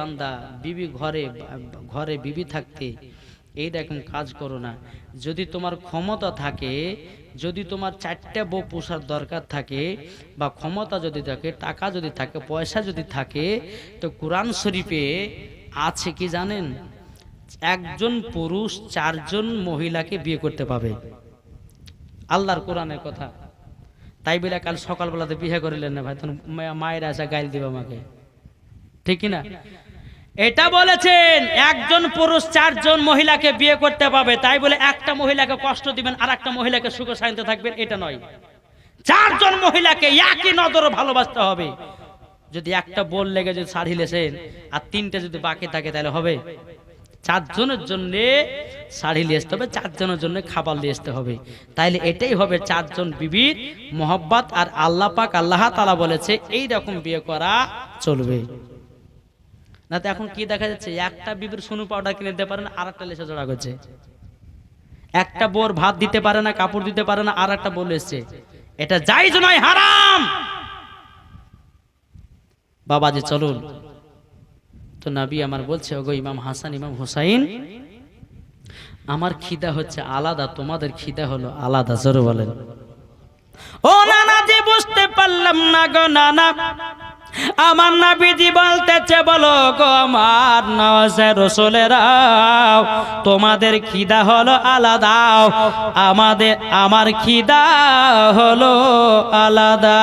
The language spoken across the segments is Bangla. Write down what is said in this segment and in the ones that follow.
বান্দা, বিবি ঘরে ঘরে বিবি থাকতে এই এইরকম কাজ করো না। যদি তোমার ক্ষমতা থাকে, যদি তোমার চারটে বউ পোষার দরকার থাকে বা ক্ষমতা যদি থাকে, টাকা যদি থাকে, পয়সা যদি থাকে, তো কোরআন শরীফে আছে কি জানেন? একজন পুরুষ চারজন মহিলাকে বিয়ে করতে পাবে। আল্লাহর কোরআনের কথা। তাই বলে কাল সকালবেলাতে বিয়ে করিলেন না ভাই, তখন মায়ের আসা গাইল দিবে আমাকে। ঠিক না? এটা বলেছেন, একজন পুরুষ চারজন মহিলাকে বিয়ে করতে পাবে তাই বলে একটা মহিলাকে কষ্ট দিবেন আর একটা মহিলাকে সুখ শান্তি থাকবেন, এটা নয়। চারজন মহিলাকে একই নজরে ভালোবাসতে হবে। যদি একটা বোল লেগে যদি শাড়ি লেসেন, আর তিনটে যদি বাকি থাকে, তাহলে হবে? চারজনের জন্য শাড়ি নিয়ে আসতে হবে, চারজনের জন্য খাবার নিয়ে আসতে হবে। তাইলে এটাই হবে চারজন বিবির মোহব্বত, আর আল্লাহ পাক আল্লাহ তালা বলেছে এই রকম বিয়ে করা চলবে। না তো এখন কি দেখা যাচ্ছে? একটা বিবির সোনু পাউডার কিনে দিতে পারে না আর একটা লেসে জোড়া করছে। একটা বোর ভাত দিতে পারে না, কাপড় দিতে পারে না আর একটা বোর এসছে। এটা জাইজ নয়, হারাম! বাবাজি, চলুন। তো নাবি আমার বলছে, ওগো, ইমাম হাসান, ইমাম হুসাইন, আমার খিদা হচ্ছে আলাদা, তোমাদের খিদা হলো আলাদা, জোরে বলেন। ও নানা, যে বুঝতে পারলাম না গো, নানা। আমার নাবিজি বলতেছে, বলো গো আমার নওয়াজে রসুলেরাও তোমাদের খিদা হলো আলাদা। আমাদের, আমার খিদা হলো আলাদা।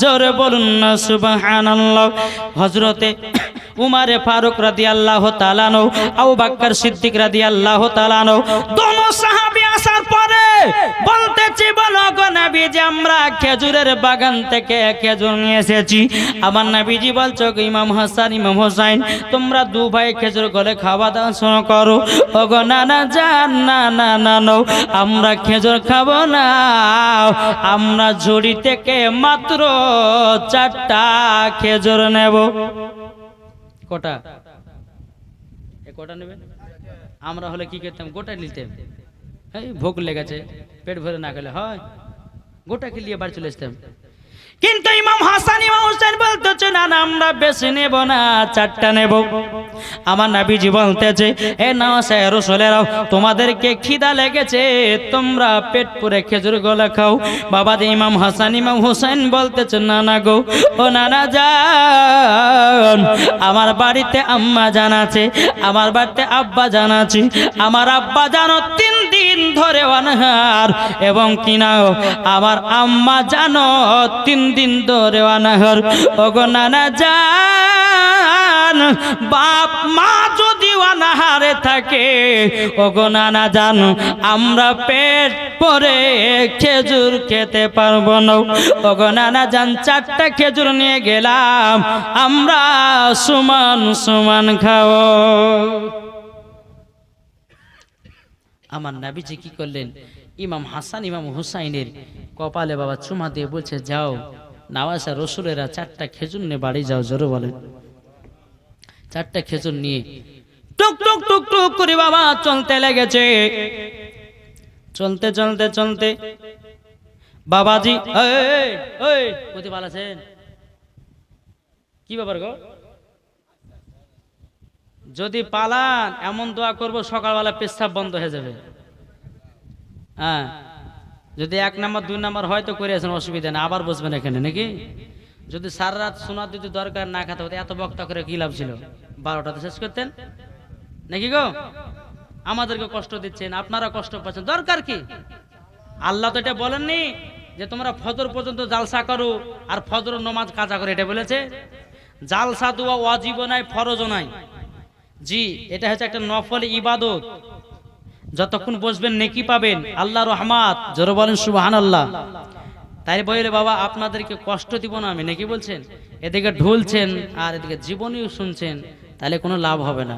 জোরে বলুন না, সুবহানাল্লাহ। হযরতে উমারে ফারুক রাদিয়াল্লাহু তাআলা নো আবু বকর সিদ্দিক রাদিয়াল্লাহু তাআলা নো দোনো বলতেছি, বলো গো নবীজি, আমরা খেজুরের বাগান থেকে খেজুর নিয়ে এসেছি। আমার নবীজি বলছো ইমাম হাসান, ইমাম হোসাইন, তোমরা দু ভাই খেজুর গলে খাওয়া দাওয়া করো। ও গো না না যান না না না আমরা খেজুর খাব না। আমরা ঝুড়ি থেকে মাত্র চারটা খেজুর নেব। কটা? কটা নেবে আমরা হলে কি করতাম? গোটা নিতাম। এই ভোগ লেগেছে, পেট ভরে না গেলে হয়। গোটা কিলিয়ে বাড়ি চলে আসতাম। কিন্তু ইমাম হাসান, ইমাম হোসেন বলতেছে, না না, আমরা বেশি নেব না, চারটা নেব। আমার নাবিজি বলতেছে, এ নাওয়াসে রসুলেরাও, তোমাদেরকে খিদা লেগেছে, তোমরা পেট পুরে খেজুর গলা খাও। বাবা ইমাম হাসান, ইমাম হোসেন বলতেছে, না না গো, ও নানা যান আমার বাড়িতে আম্মা জান আছে, আমার বাড়িতে আব্বা জান আছে, আমার আব্বা জানো তিন দিন ধরে অনাহার, এবং কিনাও আমার আম্মা জানো, তিন দিন ধরে অনাহার। ওগো নানা যান বাপ মা যদি অনাহারে থাকে, ওগো নানা জান, আমরা পেট পরে খেজুর খেতে পারব না। ওগো নানা যান চারটা খেজুর নিয়ে গেলাম, আমরা সমান সমান খাও আমার নাবিজি কি করলেন? ইমাম হাসান ইমাম হুসাইনের কপালে বাবা চুমা দিয়ে বলছে যাও নাওয়াসা রসুলেরা চারটা খেজুর নিয়ে বাড়ি যাও জোরে বলেন। চারটা খেজুর নিয়ে টুক টুক টুক টুক করে বাবা চলতে লেগেছে। চলতে চলতে চলতে বাবাজি এই, এই কোথায় ভালো আছেন? কি ব্যাপার গো? যদি পালান, এমন দোয়া করব, সকালবেলা পেশাব বন্ধ হয়ে যাবে। হ্যাঁ। যদি এক নাম্বার, দুই নাম্বার হয়তো করে আছেন, অসুবিধা নেই, আবার বসবেন এখানে, নাকি? যদি সারা রাত শোনার যদি দরকার না খেতে হতো, এত বক্তা করে কি লাভ ছিল? বারোটাতে শেষ করতেন? নাকি গো? আমাদেরকে কষ্ট দিচ্ছেন, আপনারা কষ্ট পাচ্ছেন, দরকার কি? আল্লাহ তো এটা বলেননি যে তোমরা ফজর পর্যন্ত জালসা করো, আর ফজর নমাজ কাজা করো, এটা বলেছে? জালসা দোয়া ওয়াজিব নাই, ফরজও নাই। জি, এটা হচ্ছে একটা নফল ইবাদত। যতক্ষণ বসবেন, নেকি পাবেন। আল্লাহ রহমাত, জোর বলেন সুবাহান আল্লাহ তাই বলে, বাবা, আপনাদেরকে কষ্ট দিব না আমি। নাকি বলছেন? এদিকে ঢুলছেন আর এদিকে জীবনীও শুনছেন। তাহলে কোনো লাভ হবে না।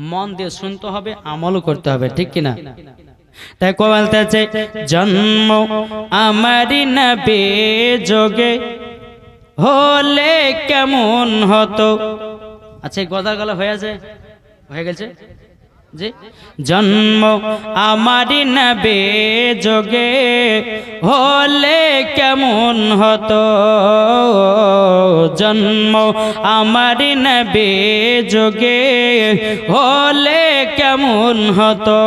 মন দিয়ে শুনতে হবে, আমলও করতে হবে, ঠিক কিনা? তাই বলতেছে জন্ম আমারি নবে যোগে হলে কেমন হতো? আচ্ছা গদার গলা হয়ে আছে। হয়ে গেছে? যে জন্ম আমারি নবে যোগে হলে কেমন হতো? জন্ম আমারি নবে যোগে হলে কেমন হতো?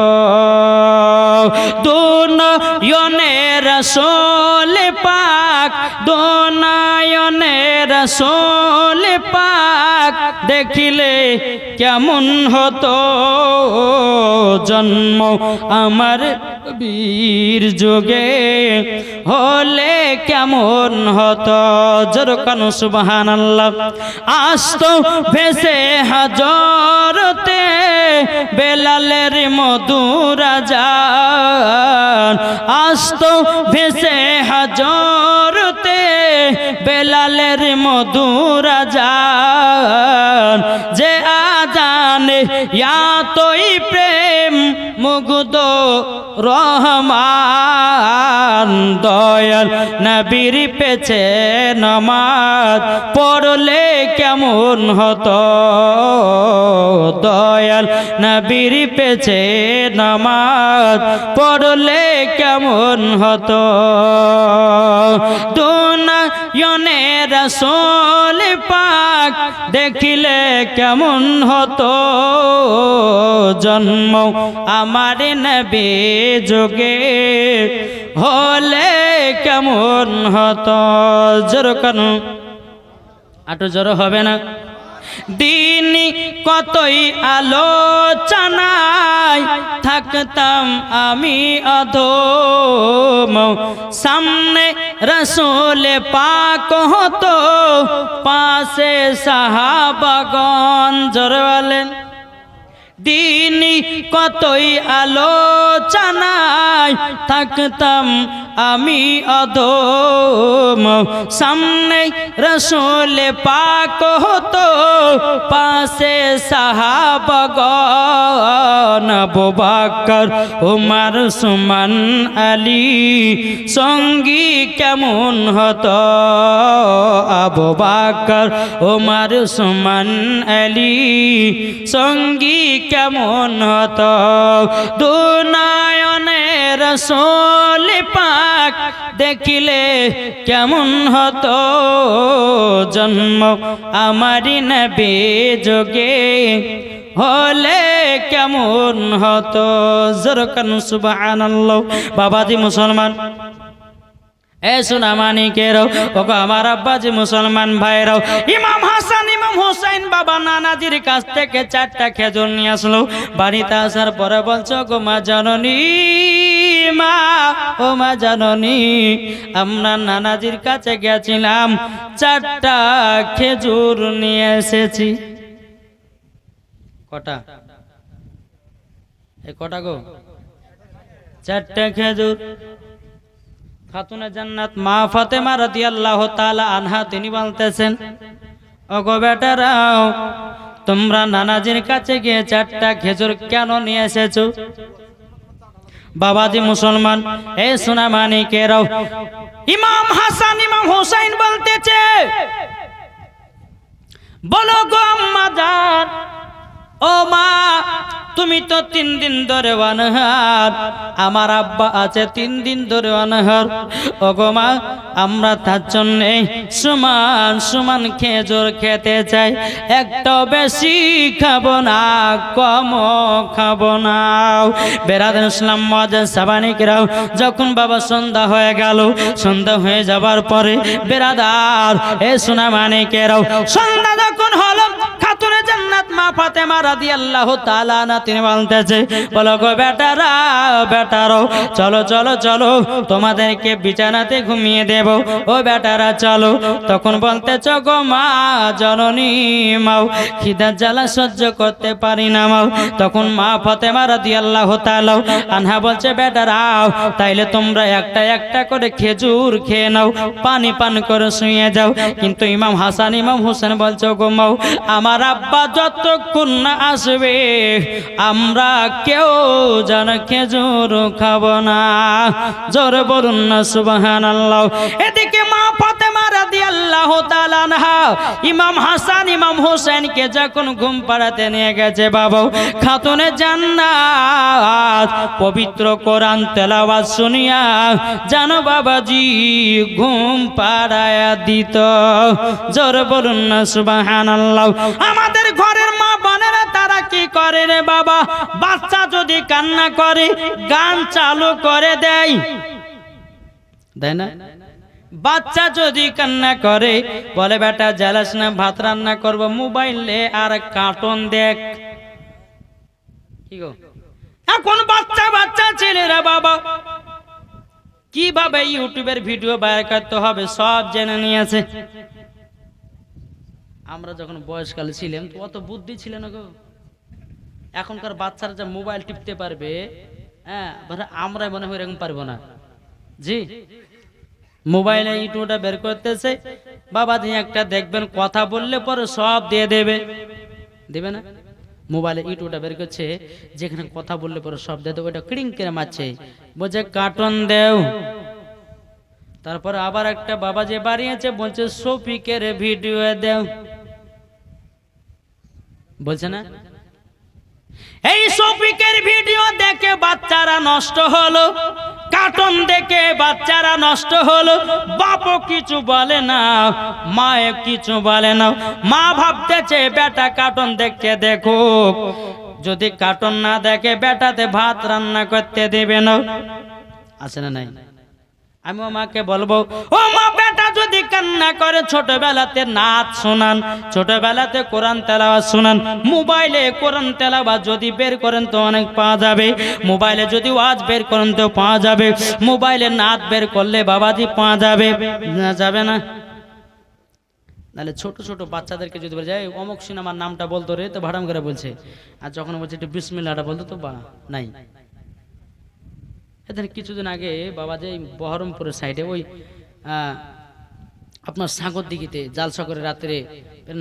দুনয়নের রসোল পাক দুনয়নের রসোল পাক দেখিলে কেমন হতো জন্ম আমার বীর যোগে। হলে কেমন হতো? জোরকানু সুবাহান আল্লাহ আস্ত ভেসে হাজরতে বেলালের মধুরা যান আসতো ভেসে হাজরতে বেলালের মধুরা যান যে আজানে ইয়াতই প্রেম মুগ্ধ রহমান। দয়াল নবীর পেছে নমাজ পড়লে কেমন হতো? নবীর পেছে নমাজ পড়লে কেমন হতো? দুনয়নে রসোল পাক দেখিলে কেমন হতো? জন্ম আমার নবে যোগে হলে কেমন হতো? জোর কেন আটো জোর হবে না। দিন কতই আলোচনায় থাকতাম আমি অধম। সামনে রসোলে পাক হতো পাশে সাহাবাগন জোর দিন কতই আলোচনায় থাকতাম আমি অধম। সামনে রসোলে পাক হতো, পাশে বোবাকর উমার, সুমান, আলী। সঙ্গী কেমন হতো? আবু বাকর, উমার, সুমান, আলী। সঙ্গী কেমন হতো? দুনায়নের রসোল পাক দেখিলে কেমন হতো? জন্ম আমারি নবে যোগে হলে কেমন হতো? জরকান সুবহানাল্লাহ। বাবাজি মুসলমান। এ সোনা মানিকেরাও ওকে আমার আব্বাজি মুসলমান ভাইরাও ইমাম হাসান ইমাম হোসেন বাবা নানাজির কাছ থেকে চারটা খেজুর নিয়ে আসলো। বাড়িতে আসার পরে বলছো গো মা জননী, মা, ও মা জননী, আমরা নানাজির কাছে গেছিলাম, চারটা খেজুর নিয়ে এসেছি। কটা? কটা গো? চারটা খেজুর। খাতুনে জান্নাত মা ফাতেমা রাদিয়াল্লাহু তাআলা আনহা, তিনি বলতেছেন ওগো বেটারাও, তোমরা নানাজির কাছে গিয়ে চারটা খেজুর কেন নিয়ে এসেছ? বাবাজি মুসলমান, এ সোনা রাও? ইমাম হাসান, ইমাম হুসাইন বলতেছে, বলো গো আম্মা জান ও মা, তুমি তো তিন দিন ধরে অনহার। আমার আব্বা আছে তিন দিন ধরে অনহার। ও গো মা, আমরা তার জন্যে সমান সমান খেজুর খেতে চাই। একটা বেশি খাব না কম খাব না। বেড়াদের ইসলাম মজান সাবানিকরাও যখন বাবা সন্ধ্যা হয়ে গেল, সন্ধ্যা হয়ে যাবার পরে বেড়াদার এ সোনা মানিকেরাও সন্ধ্যা যখন হলো, খাতুনে জান্নাত মা ফাতেমা রাদিয়াল্লাহু তাআলা না তিনি বলতেছে, বলো গো বেটারা, বেটারো, চলো চলো চলো, তোমাদেরকে বিছানাতে ঘুমিয়ে দেব। ও বেটারা, চলো। তখন বলতেছ, গো মা, জননী মাও খিদার জ্বালা সহ্য করতে পারি না মাও। তখন মা ফাতেমা রাদিয়াল্লাহু তাআলা আনহা বলছে বেটারাও তাইলে তোমরা একটা একটা করে খেজুর খেয়ে নাও, পানি পান করে শুয়ে যাও। কিন্তু ইমাম হাসান, ইমাম হোসেন বলছো, গো মাও, আমার আব্বা যতক্ষণ বন্যা আসবে, আমরা কেউ যেন খেজুর খাব না। জোর বলুন না সুবাহান আল্লাহ এদিকে মা ফাতেমা রাদিয়াল্লাহু তাআলা আনহা, ইমাম হাসান, ইমাম হোসেনকে যখন ঘুম পাড়াতে নিয়ে গেছে, বাবা, খাতুনে জান্নাত, পবিত্র কোরআন তেলাওয়াত শুনিয়া জানো বাবাজি ঘুম পাড়ায়া দিত। জোর বলুন না, সুবহানাল্লাহ। আমাদের ঘরের মা বোনেরা তারা কি করে রে বাবা? বাচ্চা যদি কান্না করে, গান চালু করে দেয়। দেয় না? বাচ্চা যদি কান্না করে, বলে, বেটা, জ্বালাস না, ভাত রান্না করব, মোবাইলে আর কার্টুন দেখ। এখন বাচ্চা বাচ্চা ছেলেরা বাবা, কীভাবে ইউটিউবের ভিডিও বাইর করতে হবে সব জেনে নিয়েছে। আমরা যখন বয়সকালে ছিলাম অত বুদ্ধি ছিল না গো। এখনকার বাচ্চারা যা মোবাইল টিপতে পারবে হ্যাঁ আমরা মনে হয় এরকম পারব না। জি, মোবাইলে ইউটিউবটা বের করতেছে, বাবা দিয়ে একটা দেখবেন, কথা বললে পরে সব দিয়ে দেবে। দেবে না? মোবাইলে ইউটিউবটা বের করছে, যেখানে কথা বললে পরে সব দিয়ে দেবে ওটা ক্রিং করে মারছে। বলছে, কার্টুন দেও। তারপর আবার একটা বাবা যে বাড়িয়েছে, বলছে, সফিকের ভিডিও দেও। বলছে না? এই সফিকের ভিডিও দেখে বাচ্চারা নষ্ট হলো, কার্টুন দেখে বাচ্চারা নষ্ট হলো। বাপও কিছু বলে না মায়ে কিছু বলে না। মা ভাবতেছে, বেটা, কার্টুন দেখে দেখো। যদি কার্টুন না দেখে, বেটাতে ভাত রান্না করতে দেবে না। আছে না নাই? আমি মাকে বলব, ও মা বেটা, যদি কান্না করে ছোটবেলাতে নাচ শোনান, ছোটবেলাতে কোরআন তেলাওয়াত শোনান, মোবাইলে কোরআন তেলাওয়াত যদি বের করেন তো অনেক পাওয়া যাবে, মোবাইলে যদি ওয়াজ বের করেন তো পাওয়া যাবে, মোবাইলে নাচ বের করলে বাবাজি পাওয়া যাবে। না যাবে না। নাহলে ছোট ছোট বাচ্চাদেরকে যদি বলে যায় অমুক সিনেমার নামটা বলতো রে, তো ভাড়াম করে বলছে। আর যখন বলছে একটু বিসমিল্লাটা বলতো, তো বা, নাই। এদের কিছুদিন আগে বাবা যে বহরমপুরের সাইডে ওই আপনার সাগর দিঘিতে জালসা করে রাত্রে,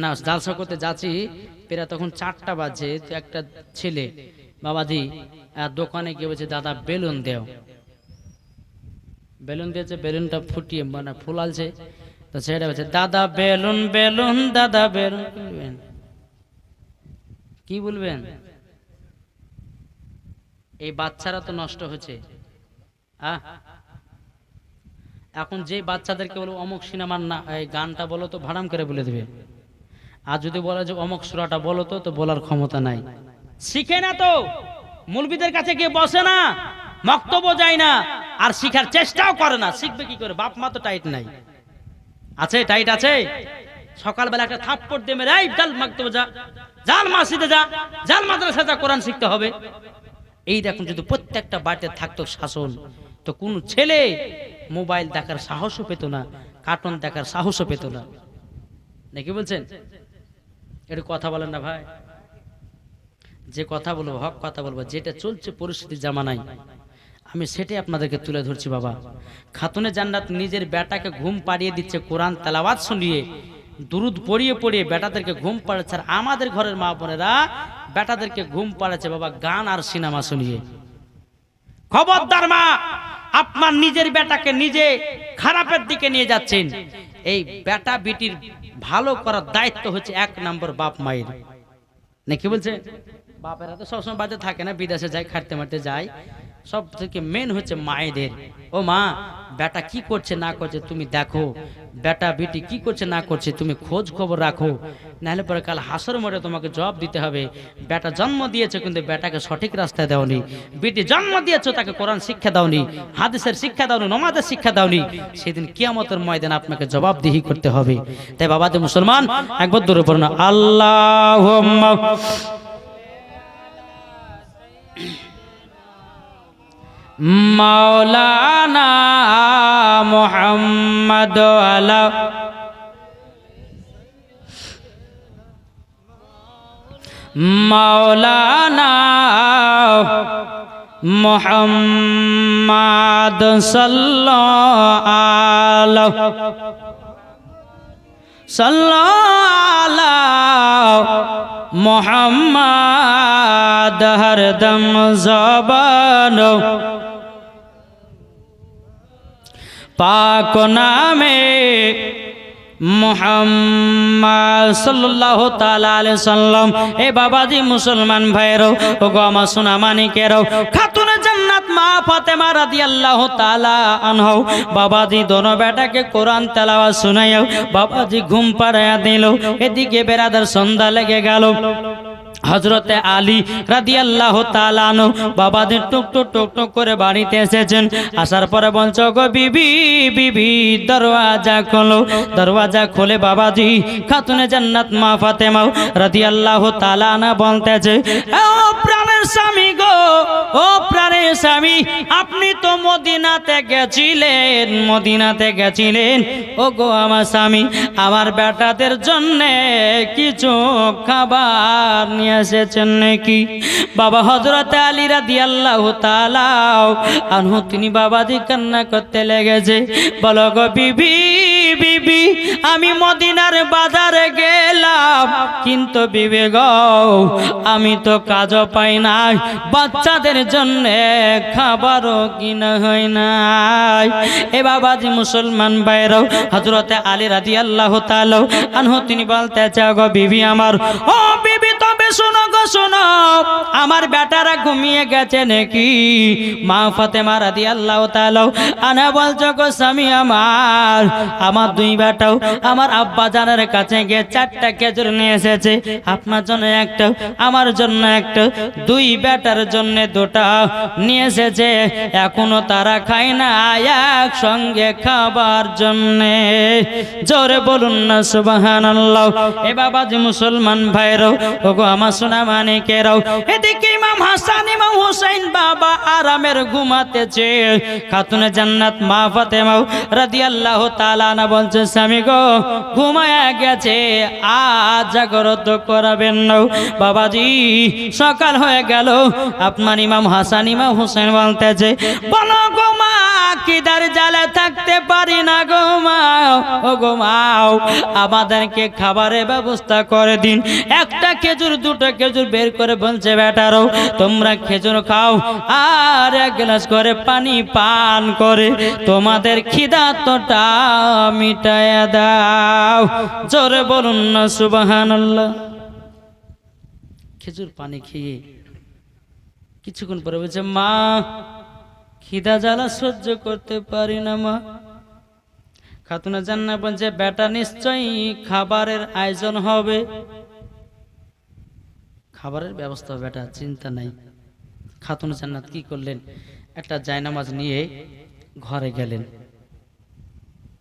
না, জালসা করতে যাচ্ছি পেরা তখন চারটা বাজে, তো একটা ছেলে বাবাজি দোকানে গিয়ে বলছে, দাদা, বেলুন দেও। বেলুন দিয়েছে, বেলুনটা ফুটিয়ে মানে ফুলালছে তো সেটা বলছে, দাদা, বেলুন বেলুন, দাদা, বেলুন। বলবেন? কি বলবেন? এই বাচ্চারা তো নষ্ট হচ্ছে। এখন যে বাচ্চাদেরকে বলো অমুক সিনেমার না গানটা বলো তো ভাড়াম করে বলে দেবে। আর যদি বলে যে অমুক সুরাটা বলো তো তো বলার ক্ষমতা নাই। শিখে না তো। মুলবিদের কাছে গিয়ে বসে না। বক্তব্য যায় না। আর শিখার চেষ্টাও করে না। শিখবে কি করে? বাপ মা তো টাইট নাই। আছে? টাইট আছে? সকালবেলা একটা থাপ্পড় দিয়ে মেরে, এই, জাল মাকতব যা। জাল মাসিদে যা। জাল মাদ্রাসা যা, কোরআন শিখতে হবে। এই দেখুন, যদি প্রত্যেকটা বাড়িতে থাকতো শাসন তো কোন ছেলে মোবাইল দেখার সাহসও পেত না, কার্টুন দেখার সাহসও পেত না। নাকি বলছেন? একটু কথা বলেন না ভাই। যে কথা বলব, হক কথা বলব, যেটা চলছে পরিস্থিতি জামানায়, আমি সেটাই আপনাদেরকে তুলে ধরছি বাবা। খাতুনে জান্নাত নিজের বেটাকে ঘুম পাড়িয়ে দিচ্ছে কোরআন তেলাওয়াত শুনিয়ে, দুরুদ পড়িয়ে পড়িয়ে বেটাদেরকে ঘুম পাড়াচ্ছে আর আমাদের ঘরের মা বোনেরা বেটাদেরকে ঘুম পাড়াচ্ছে বাবা গান আর সিনেমা শুনিয়ে। খবরদার মা! আপনার নিজের বেটাকে নিজে খারাপের দিকে নিয়ে যাচ্ছেন। এই বেটা বিটির ভালো করার দায়িত্ব হচ্ছে এক নম্বর বাপ মায়ের। নাকি বলছে? বাপেরা তো সবসময় বাজে থাকে না, বিদেশে যায়, খাটতে মারতে যায়। সব থেকে মেন হচ্ছে মায়েদের। ও মা বেটা কি করছে না করছে তুমি দেখো। বেটা বেটি কি করছে না করছে তুমি খোঁজ খবর রাখো। নাহলে পরে কাল হাসর মোড়ে তোমাকে জবাব দিতে হবে। বেটা জন্ম দিয়েছে কিন্তু বেটাকে সঠিক রাস্তায় দাওনি। বেটি জন্ম দিয়েছ, তাকে কোরআন শিক্ষা দাওনি, হাদিসের শিক্ষা দাওনি, নমাজের শিক্ষা দাওনি। সেদিন কিয়ামতের ময়দান আপনাকে জবাবদিহি করতে হবে। তাই বাবাতে মুসলমান, একবার দূরে পড়ুন। আল্লাহ মাওলানা মোহাম্মদ আলা মাওলানা মোহাম্মদ সাল্লাল্লাহু সাল্লাল্লাহু মোহাম্মদ হরদম জবানো। পাক নামে মোহাম্মদ সাল্লাল্লাহু তাআলা আলাইহি সাল্লাম এ বাবাজি মুসলমান ভাইরো ও গো আমার সোনা মানিকেরও খাতুন জান্নাত মা ফাতেমা রাদিয়াল্লাহু তাআলা আনহু। বাবাজি দোনো বেটাকে কোরআন বাবাজি ঘুম দিল। এদিকে সন্ধ্যা লেগে গেল। হজরতে আলী রাদি আল্লাহ তালানো বাবাদের টুক টুক টুক টুক করে বাড়িতে এসেছেন। আসার পরে বলছ, গো বিবি বিবি, দরওয়াজা খোলো। দরওয়াজা খোলে বাবাজি, খাতুনে জান্নাত মা ফাতেমাও। রাদি আল্লাহ তালানা বলতেছে স্বামী গো, ও প্রাণের স্বামী, আপনি তো মদিনাতে গেছিলেন মদিনাতে গেছিলেন। ও গো আমার স্বামী, আমার বেটাদের জন্য কিছু খাবার নিয়ে এসেছেন নাকি? বাবা হজরত আলী রাদি আল্লাহ তালাও আনহু, তিনি বাবাজি কান্না করতে লেগেছে। বলো গো বিবি বিবি, আমি মদিনার বাজারে গেলাম। কিন্তু বিবে আমি তো কাজও পাই নাই। বাচ্চাদের জন্য খাবারও কিনা হয় নাই। এ বাবাজি মুসলমান বাইরেও হজরতে আলী রাদি আল্লাহ তালাও আনহু, তিনি বলতে চাও বিবি আমার। ও বিবি, তবে শোনো গো, শোনো। আমার বেটারা ঘুমিয়ে গেছে নাকি? মা ফাতেমা রাদি আল্লাহ তালাও বলছো, গো স্বামী আমার আমার দুই বেটাও আমার আব্বা জানের কাছে গিয়ে চারটা খেজুর নিয়ে এসেছে। আপনার জন্য একটা, আমার জন্য একটা, দুই বেটার জন্য দুটা নিয়ে এসেছে। এখনও তারা খায় না এক সঙ্গে খাবার জন্যে। জোরে বলুন না সুবাহান এ বাবাজি মুসলমান ভাইরাও ওগো আমার সোনা মানিকেরাও এদিকে ইমাম হাসান, ইমাম হুসাইন বাবা আরামের ঘুমাতেছে। খাতুনে জান্নাত মা ফাতেমাও রাদিয়াল্লাহু তাআলা না বলছে, স্বামী গো, ঘুমায়া গেছে, আজ জাগরত করাবেন না। বাবাজি, সকাল হয়ে গেল। আপনার ইমাম হাসান, ইমাম হুসেন বলতেছে, বলো গো মা, কিদার জালে থাকতে পারি না গো মা। ও গো মাও আমাদেরকে খাবারের ব্যবস্থা করে দিন। একটা খেজুর দুটো খেজুর বের করে বলছে বেটারও তোমরা খেজুর খাও আর এক গ্লাস করে পানি পান করে। তোমাদের খিদা তোটা মিটায়া দাও। জোরে বলুন না সুবাহান খেজুর পানি খেয়ে কিছুক্ষণ পরে বলছে, মা, খিদা জ্বালা সহ্য করতে পারি না, মা। খাতুনা জান্না বলছে, বেটা, নিশ্চয়ই খাবারের আয়োজন হবে। খাবারের ব্যবস্থা বেটা, চিন্তা নাই। খাতুন জান্নাত কি করলেন? একটা জায়নামাজ নিয়ে ঘরে গেলেন।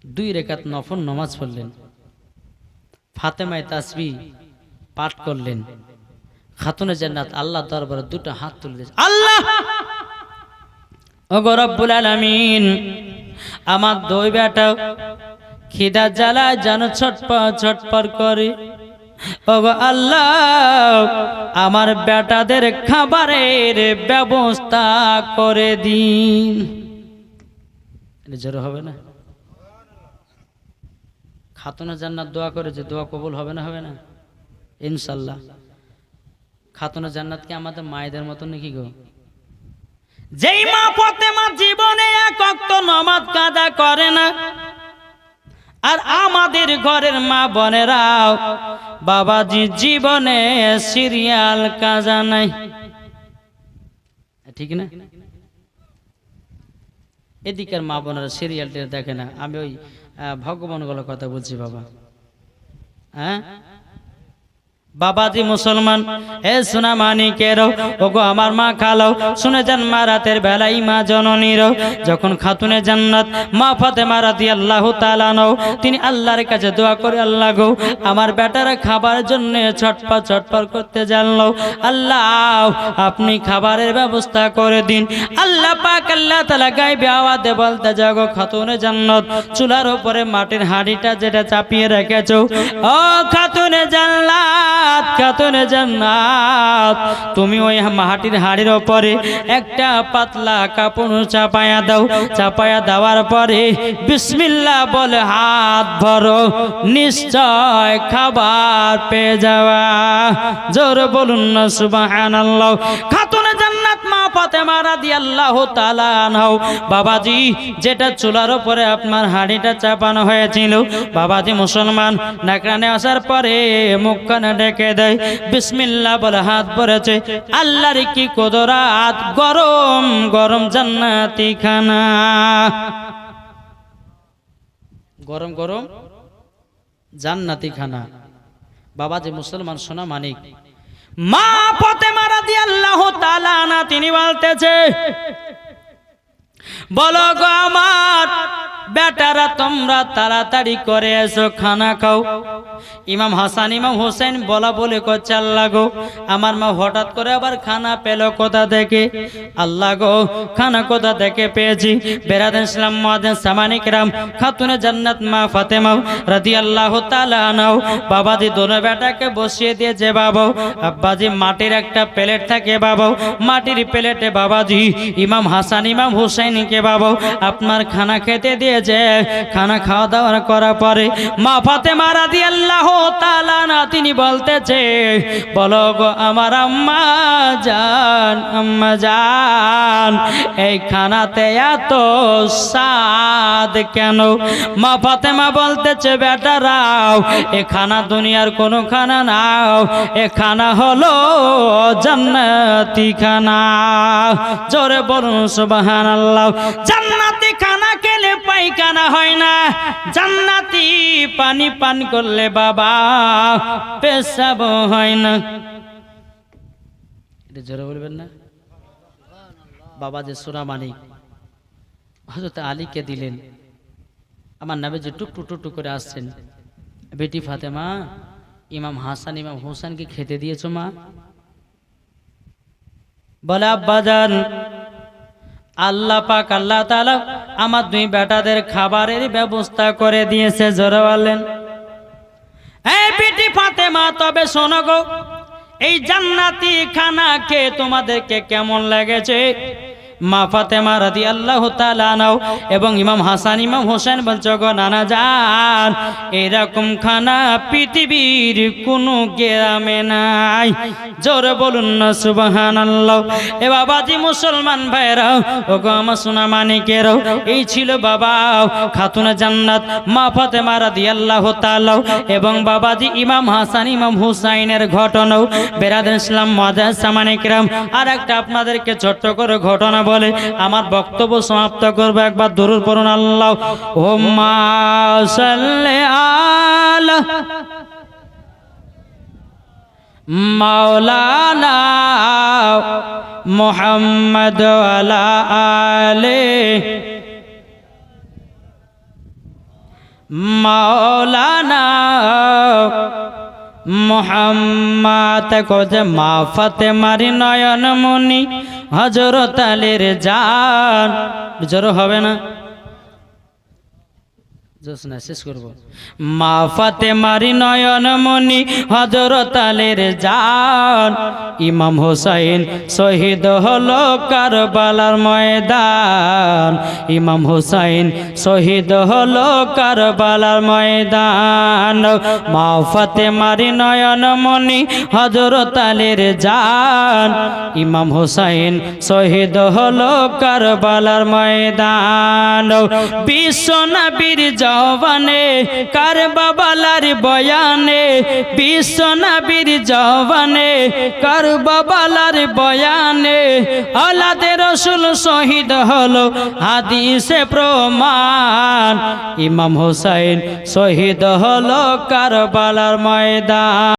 দুই রেখাত নফল নমাজ পড়লেন। ফাতেমায় তাসবি পাঠ করলেন। খাতুনে জান্নাত আল্লাহ দরবারে দুটো হাত তুলে দিয়েছে। আল্লাহ! ওগো রব্বুল আলামিন, আমার দই বেটা খিদা জ্বালা যেন ছটপট ছটপট করে। ওগো আল্লাহ, আমার বেটাদের খাবারের ব্যবস্থা করে দিন। জোরে হবে না? খাতুনা জান্নাত দোয়া করেছে, দোয়া কবুল হবে না হবে না? ইনশাল্লাহ। খাতুনা জান্নাত কি আমাদের মায়েদের মতো নাকি গো? যেই মা ফতেমা জীবনে এক অক্ত নমাজ কাজা করে না, আর আমাদের ঘরের মা বোনেরাও বাবাজি জীবনে সিরিয়াল কাজা নাই। ঠিক না? এদিকের মা বোনেরা সিরিয়ালটা দেখে না। আমি ওই ভগবান ভগবানগুলোর কথা বলছি বাবা। হ্যাঁ? বাবাজি মুসলমান, এ সোনা মানিকের ওগো আমার মা খালো। শুনে যান মা রাতের বেলায় মা জননীর যখন খাতুনে জান্নাত, মা ফাতেমা রাতি আল্লাহ তিনি আল্লাহর কাছে দোয়া করে, আল্লাহ গো, আমার বেটারা খাবার জন্য ছটপট ছটপট করতে জানলো। আল্লাহ, আপনি খাবারের ব্যবস্থা করে দিন। আল্লাহ পাক, আল্লাহ তালা গাইবে আওয়াজে বলতে যাগো খাতুনে জান্নাত, চুলার উপরে মাটির হাঁড়িটা যেটা চাপিয়ে রেখেছো। ও খাতুনে জানলা জান্নাত তুমি ওই মাটির হাড়ির ওপরে একটা পাতলা কাপড় চাপায়া দাও। চাপায়া দেওয়ার পরে বিসমিল্লা বলে, হাত ভরো, নিশ্চয় খাবার পেয়ে যাওয়া। জোর বলুন না, সুবহানাল্লাহ। খাতুনে জান্নাত মা ফাতেমা রাদিয়াল্লাহু তাআলা বাবাজি, যেটা চুলার উপরে আপনার হাঁড়িটা চাপানো হয়েছিল। বাবাজি মুসলমান নাকরানে আসার পরে ডেকে দেয়। বিসমিল্লাহ বলে হাত আল্লাহর কি গরম গরম জান্নাতি খানা। গরম গরম জান্নাতি খানা। বাবাজি মুসলমান সোনা মানিক। মা ফাতেমা রাদিয়াল্লাহু তালানা তিনি বলতেছে বলো গো আমার বেটারা, তোমরা তাড়াতাড়ি করে এসো, খানা খাও। ইমাম হাসান, ইমাম হোসেন বলা বলে করছে, আল্লাহ গো, আমার মা হঠাৎ করে আবার খানা পেল কোথা থেকে? আল্লাহ গো, খানা কোথা থেকে পেয়েছি? বেরাদেন ইসলাম মাদেন সামানিক রাম খাতুনে জান্নাত, মা ফাতেমাও রাদি আল্লাহ তালা নাও বাবাজি দোনো বেটাকে বসিয়ে দিয়েছে, বাবাও, আব্বাজি মাটির একটা প্লেট থাকে, বাবাও, মাটির প্লেটে বাবাজি, ইমাম হাসান, ইমাম হুসাইনকে, বাবাও, আপনার খানা খেতে দিয়েছে। খানা খাওয়া দাওয়া করার পরে মা মারা রাদি আল্লাহ তালানা তিনি বলতেছে, বলো গো আমার আম্মা জান আম্মা জান, এই খানাতে এত স্বাদ কেন? মা ফাতেমা বলতেছে, বেটারাও, এ খানা দুনিয়ার কোনো খানা নাও, এ খানা হলো জান্নাতি খানা। জোরে বলুন সুবহানাল্লাহ। জান্নাতি খানা খেলে পায়খানা হয় না। জান্নাতি পানি পান করলে বাবা পেশাব হয় না। এটা জোরে বলবেন না? বাবা যে সোনা মানিক হজরত আলীকে দিলেন। আমার নামে যে টুকটু টুকটু করে আসছেন। বেটি ফাতেমা, ইমাম হাসান, ইমাম হোসেনকে খেতে দিয়েছ মা? বলে, আব্বাজান, আল্লাহ পাক, আল্লাহ তাআলা আমার দুই বেটাদের খাবারের ব্যবস্থা করে দিয়েছে, জোরে বললেন। এই ফাতে মা তবে শোনো গো, এই জান্নাতি খানা খেয়ে তোমাদেরকে কেমন লেগেছে? মা ফাতেমা রাদি আল্লাহ নাও এবং ইমাম হাসান, ইমাম হোসেন বলছো, গো নানা যান এরকম খানা পৃথিবীর কোনো গ্রামে নাই। জোরে বলুন না সুবাহান আল্লাহ এ বাবাজি মুসলমান ভাইরাও ও গো আমার সোনা মানিকেরাও, এই ছিল বাবা, খাতুনা জান্নাত, মা ফাতেমা রাদি আল্লাহ তালাও এবং বাবাজি ইমাম হাসান, ইমাম হুসাইনের ঘটনাও। বেরাদ ইসলাম মাদাস সামানিকরাম আর একটা আপনাদেরকে ছোট্ট করে ঘটনা বলে, আমার বক্তব্য সমাপ্ত করব একবার, দরুদ পড়ুন আল্লাহ। ও মা সাল্লি আলা মাওলানা মোহাম্মদ আলা মাওলানা মোহাম্মদ কোজে মা ফাতেমারি নয়ন মুনি হজরত আলীর জান। জোর হবে না? জোসনা শেষ করব। মা ফাতেমারি নয়ন মনি হজরত আলীর জান। ইমাম হোসাইন শহীদ হলো কারবালার ময়দান। ইমাম হোসাইন শহীদ হলো কারবালার ময়দান। মা ফাতেমারি নয়ন মনি হজরত আলীর জান। ইমাম হোসাইন শহীদ হলো কারবালার ময়দান। বিশ্ব নবীর জওয়ানে, কার বাবালার বয়ানে, বিশ্ব নবীর জওয়ানে, কার বাবালার বয়ানে আলাদে রসুল শহীদ হলো হাদিসে প্রমাণ। ইমাম হোসাইন শহীদ হলো কারবালার ময়দান।